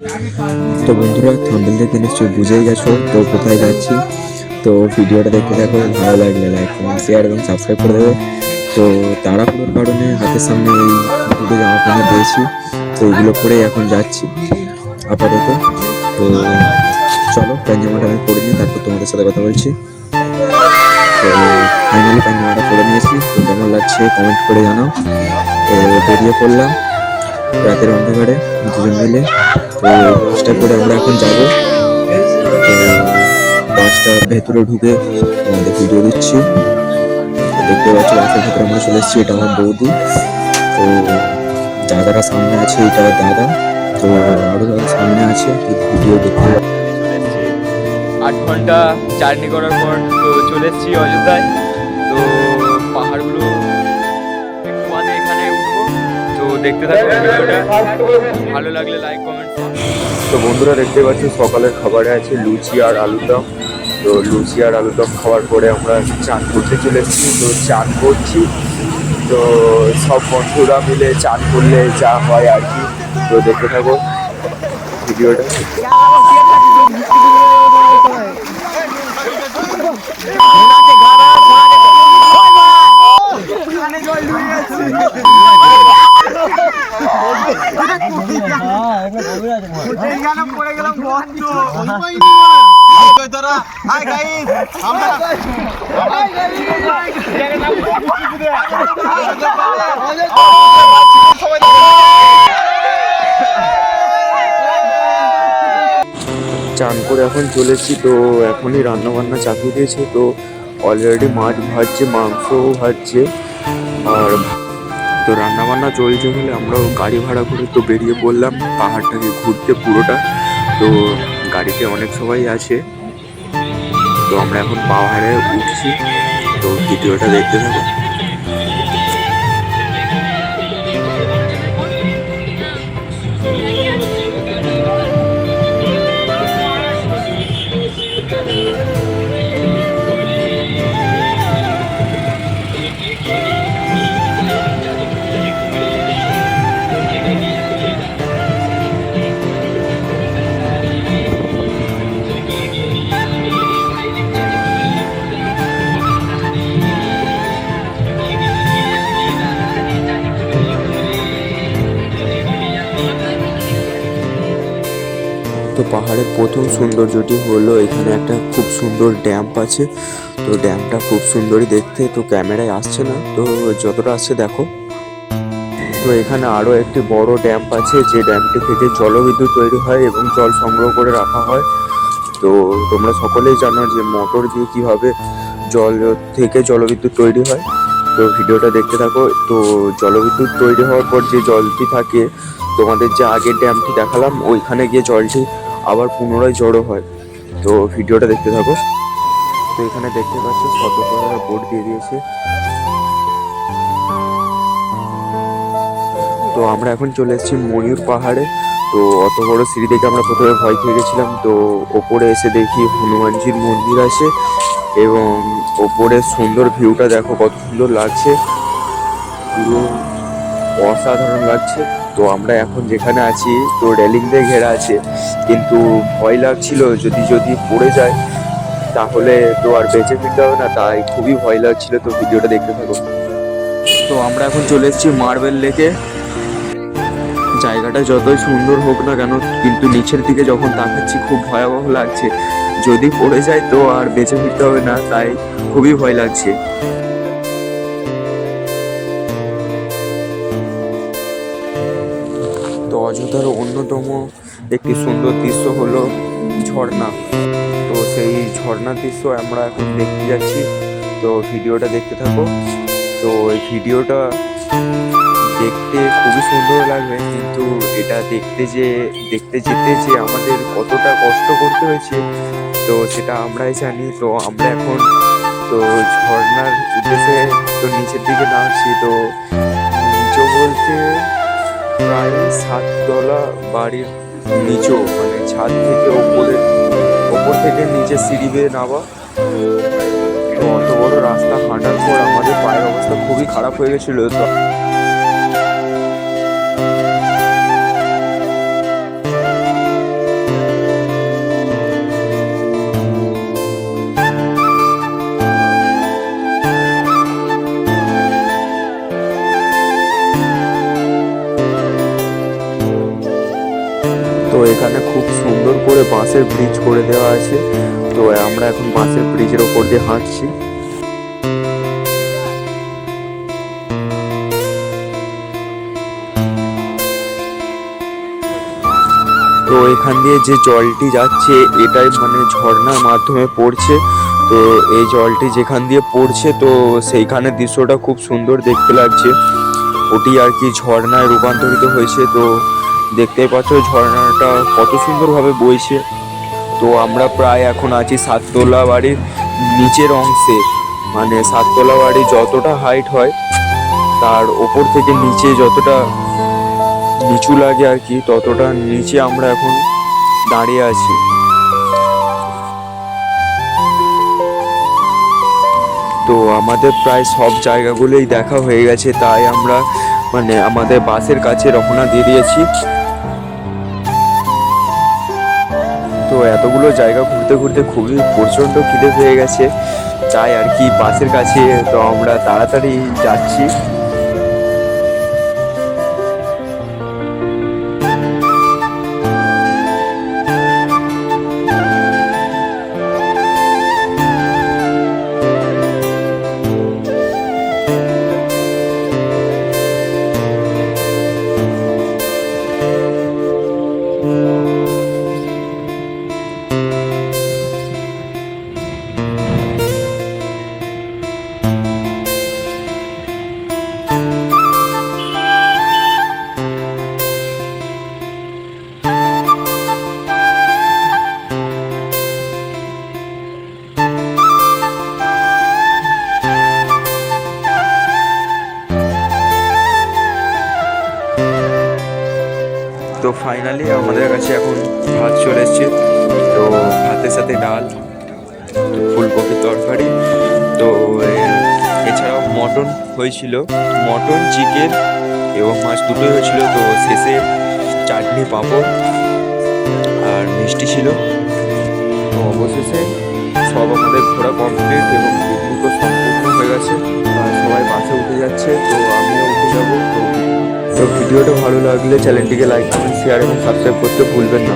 তো বন্ধুরা থাম্বেল দেখে নিশ্চয়ই বুঝেই গেছো তো কোথায় যাচ্ছি? তো ভিডিওটা দেখতে থাকো, ভালো লাগলে লাইক কমেন্ট শেয়ার এবং সাবস্ক্রাইব করে দেবে। তো তাড়াহুড়োর কারণে হাতের সামনে এই দুটো জামা প্যান্ট দিয়েছি, তো এগুলো পরে এখন যাচ্ছি আপাতত। তো চলো, প্যান্ট জামাটা আমি পরে নিই, তারপর তোমাদের সাথে কথা বলছি। তো ফাইনালি প্যান্ট জামাটা পরে নিয়েছি, তো কেমন লাগছে কমেন্ট করে জানাও। তো বেরিয়ে পড়লাম, রাতের অন্ধকারে দুজন মিলে। তো বাসটা করে আমরা এখন যাব তো বাসটার ভেতরে ঢুকে তোমাদের ভিডিও দিচ্ছি। দেখতে পাচ্ছি বাসের ভেতরে আমরা চলে এসেছি, এটা আমার বৌদি। তো দাদারা সামনে আছে, এটা দাদা। তো আরও দাদা সামনে আছে ভিডিও দেখতে আট ঘণ্টা জার্নি করার পর তো চলে এসেছি অযোধ্যায়। দেখতে থাকো ভিডিওটা। ভালো লাগলে লাইক কমেন্ট তো বন্ধুরা দেখতে পাচ্ছি সকালের খাবারে আছে লুচি আর আলুর দম। তো লুচি আর আলুর দম খাওয়ার পরে আমরা চান করতে চলে এসেছি তো চান করছি। তো সব বন্ধুরা মিলে চান করলে যা হয় আর কি। তো দেখতে থাকো ভিডিওটা। চান করে এখন চলেছি তো এখনই রান্না বান্না চাপিয়ে দিয়েছে তো অলরেডি মাছ ভাজছে, মাংসও ভাজছে আর তো রান্নাবান্না চলছে বলে আমরাও গাড়ি ভাড়া করে তো বেরিয়ে পড়লাম, পাহাড়টাকে ঘুরতে পুরোটা। তো গাড়িতে অনেক সবাই আছে। তো আমরা এখন পাহাড়ে উঠছি। তো ভিডিওটা দেখতে থাকো। তো পাহাড়ের প্রথম সৌন্দর্যটি হলো এখানে একটা খুব সুন্দর ড্যাম্প আছে। তো ড্যামটা খুব সুন্দরই দেখতে, তো ক্যামেরায় আসছে না। তো যতটা আসছে দেখো। তো এখানে আরও একটি বড় ড্যাম্প আছে, যে ড্যামটি থেকে জলবিদ্যুৎ তৈরি হয় এবং জল সংগ্রহ করে রাখা হয়। তো তোমরা সকলেই জানো যে মোটর দিয়ে কীভাবে জল থেকে জলবিদ্যুৎ তৈরি হয়। তো ভিডিওটা দেখতে থাকো। তো জলবিদ্যুৎ তৈরি হওয়ার পর যে জলটি থাকে, তোমাদের যে আগের ড্যামটি দেখালাম, ওইখানে গিয়ে জলটি আবার পুনরায় জড়ো হয়। তো ভিডিওটা দেখতে থাকো। তো এখানে দেখতে পাচ্ছ সতর্কতা বোর্ড দিয়ে দিয়েছে। তো আমরা এখন চলে এসেছি ময়ূর পাহাড়ে। তো অত বড় সিঁড়ি দেখে আমরা প্রথমে ভয় খেয়ে গেছিলাম। তো ওপরে এসে দেখি হনুমানজির মন্দির আছে এবং ওপরে সুন্দর ভিউটা দেখো, কত সুন্দর লাগছে। পুরো অসাধারণ লাগছে। তো আমরা এখন যেখানে আছি, তো রেলিং দিয়ে ঘেরা আছে। কিন্তু ভয় লাগছিল যদি যদি পড়ে যায়, তাহলে তো আর বেঁচে ফিরতে হবে না। তাই খুবই ভয় লাগছিল, তো ভিডিওটা দেখতে থাকো তো আমরা এখন চলে এসেছি মার্বেল লেকে। জায়গাটা যতই সুন্দর হোক না কেন, কিন্তু নিচের দিকে যখন তাকাচ্ছি, খুব ভয়াবহ লাগছে। যদি পড়ে যায় তো আর বেঁচে ফিরতে হবে না, তাই খুবই ভয় লাগছে। অযোধ্যার অন্যতম একটি সুন্দর দৃশ্য হলো ঝর্ণা। তো সেই ঝর্ণার দৃশ্য আমরা এখন দেখতে যাচ্ছি। তো ভিডিওটা দেখতে থাকো। তো এই ভিডিওটা দেখতে খুবই সুন্দর লাগবে। কিন্তু এটা দেখতে যে, দেখতে যেতে যে আমাদের কতটা কষ্ট করতে হয়েছে, তো সেটা আমরাই জানি। তো আমরা এখন, তো ঝর্ণার উদ্দেশ্যে তো নিচের দিকে নামছি। তো নিচু বলতে প্রায় সাততলা বাড়ির নিচু মানে ছাদ থেকে ওপরে, ওপর থেকে নিচে সিঁড়ি বেয়ে নামা। তো অত বড় রাস্তা, হাঁটার পর আমাদের পায়ের অবস্থা খুবই খারাপ হয়ে গেছিল। তো এখানে খুব সুন্দর করে বাঁশের ব্রিজ করে দেওয়া আছে। তো আমরা এখন বাঁশের ব্রিজের ওপর দিয়ে হাঁটছি। তো এখান দিয়ে যে জলটি যাচ্ছে, এটাই মানে ঝর্ণার মাধ্যমে পড়ছে। তো এই জলটি যেখান দিয়ে পড়ছে, তো সেইখানে দৃশ্যটা খুব সুন্দর দেখতে লাগছে। ওটি আর কি ঝর্ণায় রূপান্তরিত হয়েছে, তো দেখতেই পাচ্ছ ঝর্ণাটা কত সুন্দরভাবে বইছে। তো আমরা প্রায় এখন আছি সাততলা বাড়ির নিচের অংশে। মানে সাততলা বাড়ি যতটা হাইট হয়, তার ওপর থেকে নিচে যতটা নিচু লাগে আর কি, ততটা নিচে আমরা এখন দাঁড়িয়ে আছি। তো আমাদের প্রায় সব জায়গাগুলোই দেখা হয়ে গেছে, তাই আমরা মানে আমাদের বাসের কাছে রওনা দিয়ে দিয়েছি। এতগুলো জায়গা ঘুরতে ঘুরতে খুবই প্রচণ্ড খিদে পেয়ে গেছে। তাই আর কি বাসের কাছে তো আমরা তাড়াতাড়ি যাচ্ছি। ফাইনালি আমাদের কাছে এখন ভাত চলে এসছে। তো ভাতের সাথে ডাল ফুলকপির তরকারি। তো এছাড়াও মটন হয়েছিল। মটন, চিকেন এবং মাছ দুটোই হয়েছিল। তো শেষে চাটনি পাঁপড় আর মিষ্টি ছিল। তো অবশেষে সব আমাদের ঘোরা কমপ্লিট এবং পিকনিকও সম্পূর্ণ হয়ে গেছে। সবাই বাসে উঠে যাচ্ছে। তো আমিও উঠে যাব। তো তো ভিডিওটা ভালো লাগলে চ্যানেলটিকে লাইক কমেন্ট শেয়ার এবং সাবস্ক্রাইব করতে ভুলবেন না।